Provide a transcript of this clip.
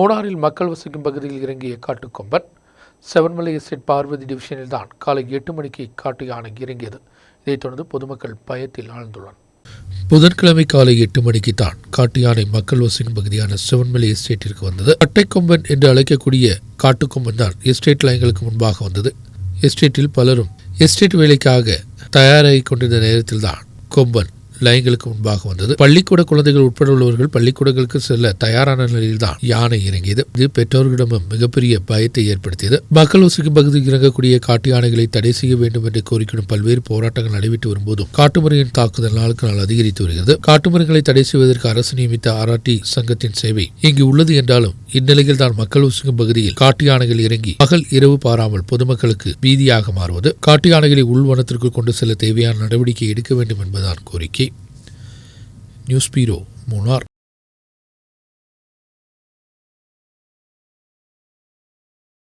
மூணாறில் மக்கள் வசிக்கும் பகுதியில் இறங்கிய காட்டுக்கொம்பன் செவன்மலை எஸ்டேட் பார்வதி டிவிஷனில் தான் காலை எட்டு மணிக்கு காட்டு யானை இறங்கியது. இதைத் தொடர்ந்து பொதுமக்கள் பயத்தில் ஆழ்ந்துள்ளனர். புதன்கிழமை காலை எட்டு மணிக்கு தான் காட்டு யானை மக்கள் வசிக்கும் பகுதியான சிவன்மலை எஸ்டேட்டிற்கு வந்தது. அட்டைக்கொம்பன் என்று அழைக்கக்கூடிய காட்டுக்கொம்பன் தான் எஸ்டேட் லைன்களுக்கு முன்பாக வந்தது. எஸ்டேட்டில் பலரும் எஸ்டேட் வேலைக்காக தயாராகி கொண்டிருந்த நேரத்தில் தான் கொம்பன் லைன்களுக்கு முன்பாக வந்தது. பள்ளிக்கூட குழந்தைகள் உட்பட உள்ளவர்கள் பள்ளிக்கூடங்களுக்கு செல்ல தயாரான நிலையில் தான் யானை இறங்கியது. இது பெற்றோர்களிடமும் மிகப்பெரிய பயத்தை ஏற்படுத்தியது. மக்கள் வசிக்கும் பகுதியில் இறங்கக்கூடிய காட்டு யானைகளை தடை செய்ய வேண்டும் என்று கோரிக்கையும் பல்வேறு போராட்டங்கள் நடைபெற்று வரும்போதும் காட்டுமுறையின் தாக்குதல் நாளுக்கு நாள் அதிகரித்து வருகிறது. காட்டுமுறைகளை தடை செய்வதற்கு அரசு நியமித்த ஆராய்ச்சி சங்கத்தின் சேவை இங்கு உள்ளது என்றாலும் இந்நிலையில் தான் மக்கள் வசிக்கும் பகுதியில் காட்டு யானைகள் இறங்கி பகல் இரவு பாராமல் பொதுமக்களுக்கு பீதியாக மாறுவது. காட்டு யானைகளை உள்வனத்திற்கு கொண்டு செல்ல தேவையான நடவடிக்கை எடுக்க வேண்டும் என்பதுதான் கோரிக்கை. News Bureau,